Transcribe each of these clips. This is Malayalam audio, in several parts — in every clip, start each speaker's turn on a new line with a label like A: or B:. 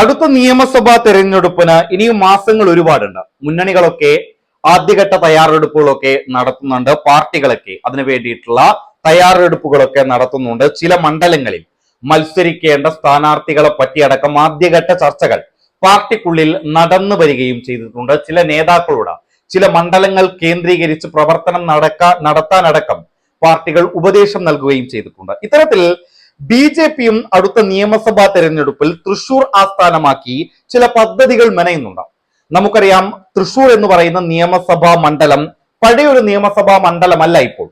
A: അടുത്ത നിയമസഭാ തെരഞ്ഞെടുപ്പിന് ഇനിയും മാസങ്ങൾ ഒരുപാടുണ്ട്. മുന്നണികളൊക്കെ ആദ്യഘട്ട തയ്യാറെടുപ്പുകളൊക്കെ നടത്തുന്നുണ്ട്. പാർട്ടികളൊക്കെ അതിനു വേണ്ടിയിട്ടുള്ള തയ്യാറെടുപ്പുകളൊക്കെ നടത്തുന്നുണ്ട്. ചില മണ്ഡലങ്ങളിൽ മത്സരിക്കേണ്ട സ്ഥാനാർത്ഥികളെ പറ്റിയടക്കം ആദ്യഘട്ട ചർച്ചകൾ പാർട്ടിക്കുള്ളിൽ നടന്നു വരികയും ചെയ്തിട്ടുണ്ട്. ചില നേതാക്കളോട് ചില മണ്ഡലങ്ങൾ കേന്ദ്രീകരിച്ച് പ്രവർത്തനം നടക്ക നടത്താനടക്കം പാർട്ടികൾ ഉപദേശം നൽകുകയും ചെയ്തിട്ടുണ്ട്. ഇത്തരത്തിൽ ബി ജെ പിയും അടുത്ത നിയമസഭാ തെരഞ്ഞെടുപ്പിൽ തൃശൂർ ആസ്ഥാനമാക്കി ചില പദ്ധതികൾ മെനയുന്നുണ്ട്. നമുക്കറിയാം തൃശൂർ എന്ന് പറയുന്ന നിയമസഭാ മണ്ഡലം പഴയൊരു നിയമസഭാ മണ്ഡലമല്ല ഇപ്പോൾ.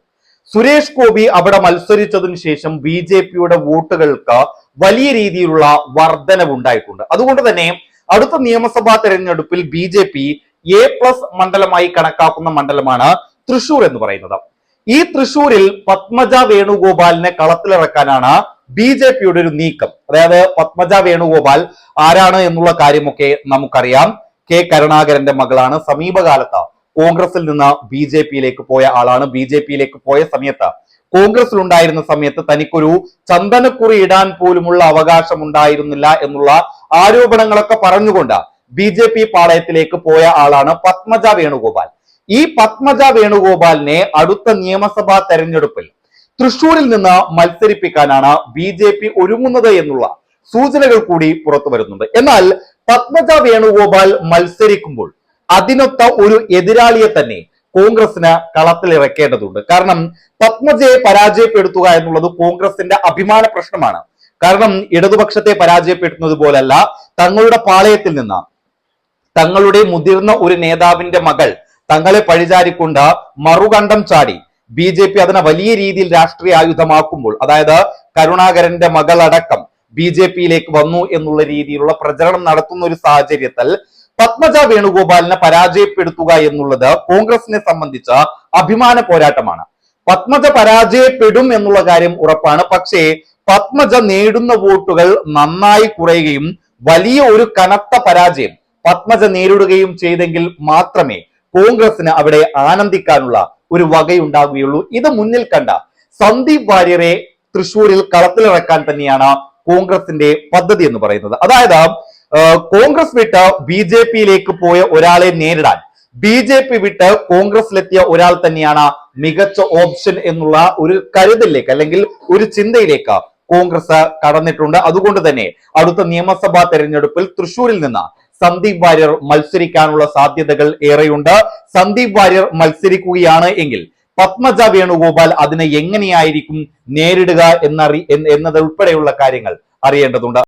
A: സുരേഷ് ഗോപി അവിടെ മത്സരിച്ചതിന് ശേഷം ബി ജെ പിയുടെ വോട്ടുകൾക്ക് വലിയ രീതിയിലുള്ള വർധനവ് ഉണ്ടായിട്ടുണ്ട് അതുകൊണ്ട് തന്നെ അടുത്ത നിയമസഭാ തെരഞ്ഞെടുപ്പിൽ B J P A plus മണ്ഡലമായി കണക്കാക്കുന്ന മണ്ഡലമാണ് തൃശൂർ എന്ന് പറയുന്നത്. ഈ തൃശൂരിൽ പത്മജ വേണുഗോപാലിനെ കളത്തിലിറക്കാനാണ് ബി ജെ പിയുടെ ഒരു നീക്കം. അതായത് പത്മജ വേണുഗോപാൽ ആരാണ് എന്നുള്ള കാര്യമൊക്കെ നമുക്കറിയാം. കെ കരുണാകരന്റെ മകളാണ്. സമീപകാലത്ത് കോൺഗ്രസിൽ നിന്ന് ബി ജെ പിയിലേക്ക് പോയ ആളാണ്. ബി ജെ പിയിലേക്ക് പോയ സമയത്ത് കോൺഗ്രസിൽ ഉണ്ടായിരുന്ന സമയത്ത് തനിക്കൊരു ചന്ദനക്കുറി ഇടാൻ പോലുമുള്ള അവകാശം ഉണ്ടായിരുന്നില്ല എന്നുള്ള ആരോപണങ്ങളൊക്കെ പറഞ്ഞുകൊണ്ട് ബി ജെ പി പാളയത്തിലേക്ക് പോയ ആളാണ് പത്മജ വേണുഗോപാൽ. ഈ പത്മജ വേണുഗോപാലിനെ അടുത്ത നിയമസഭാ തെരഞ്ഞെടുപ്പിൽ തൃശൂരിൽ നിന്ന് മത്സരിപ്പിക്കാനാണ് ബി ജെ പി ഒരുങ്ങുന്നത് എന്നുള്ള സൂചനകൾ കൂടി പുറത്തു വരുന്നുണ്ട്. എന്നാൽ പത്മജ വേണുഗോപാൽ മത്സരിക്കുമ്പോൾ അതിനൊത്ത ഒരു എതിരാളിയെ തന്നെ കോൺഗ്രസിന് കളത്തിലിറക്കേണ്ടതുണ്ട്. കാരണം പത്മജയെ പരാജയപ്പെടുത്തുക എന്നുള്ളത് കോൺഗ്രസിന്റെ അഭിമാന പ്രശ്നമാണ്. കാരണം ഇടതുപക്ഷത്തെ പരാജയപ്പെടുത്തുന്നത് പോലല്ല തങ്ങളുടെ പാളയത്തിൽ നിന്ന് തങ്ങളുടെ മുതിർന്ന ഒരു നേതാവിന്റെ മകൾ തങ്ങളെ പഴിചാരിക്കൊണ്ട് മറുകണ്ഠം ചാടി ബി ജെ പി അതിനെ വലിയ രീതിയിൽ രാഷ്ട്രീയ ആയുധമാക്കുമ്പോൾ അതായത് കരുണാകരന്റെ മകളടക്കം ബി ജെ പിയിലേക്ക് വന്നു എന്നുള്ള രീതിയിലുള്ള പ്രചരണം നടത്തുന്ന ഒരു സാഹചര്യത്തിൽ പത്മജ വേണുഗോപാലിനെ പരാജയപ്പെടുത്തുക എന്നുള്ളത് കോൺഗ്രസിനെ സംബന്ധിച്ച അഭിമാന പോരാട്ടമാണ്. പത്മജ പരാജയപ്പെടും എന്നുള്ള കാര്യം ഉറപ്പാണ്. പക്ഷേ പത്മജ നേടുന്ന വോട്ടുകൾ നന്നായി കുറയുകയും വലിയ ഒരു കനത്ത പരാജയം പത്മജ നേരിടുകയും ചെയ്തെങ്കിൽ മാത്രമേ കോൺഗ്രസിന് അവിടെ ആനന്ദിക്കാനുള്ള ഒരു വകയുണ്ടാകുകയുള്ളൂ ഇത് മുന്നിൽ കണ്ട സന്ദീപ് വാര്യരെ തൃശൂരിൽ കളത്തിലിറക്കാൻ തന്നെയാണ് കോൺഗ്രസിന്റെ പദ്ധതി എന്ന് പറയുന്നത്. അതായത് കോൺഗ്രസ് വിട്ട് ബി ജെ പിയിലേക്ക് പോയ ഒരാളെ നേരിടാൻ ബി ജെ പി വിട്ട് കോൺഗ്രസിലെത്തിയ ഒരാൾ തന്നെയാണ് മികച്ച ഓപ്ഷൻ എന്നുള്ള ഒരു കരുതലിലേക്ക് അല്ലെങ്കിൽ ഒരു ചിന്തയിലേക്ക് കോൺഗ്രസ് കടന്നിട്ടുണ്ട്. അതുകൊണ്ട് തന്നെ അടുത്ത നിയമസഭാ തെരഞ്ഞെടുപ്പിൽ തൃശൂരിൽ നിന്ന് സന്ദീപ് വാര്യർ മത്സരിക്കാനുള്ള സാധ്യതകൾ ഏറെയുണ്ട്. സന്ദീപ് വാര്യർ മത്സരിക്കുകയാണ് എങ്കിൽ പത്മജ വേണുഗോപാൽ അതിനെ എങ്ങനെയായിരിക്കും നേരിടുക എന്നറി എന്നതുൾപ്പെടെയുള്ള കാര്യങ്ങൾ അറിയേണ്ടതുണ്ട്.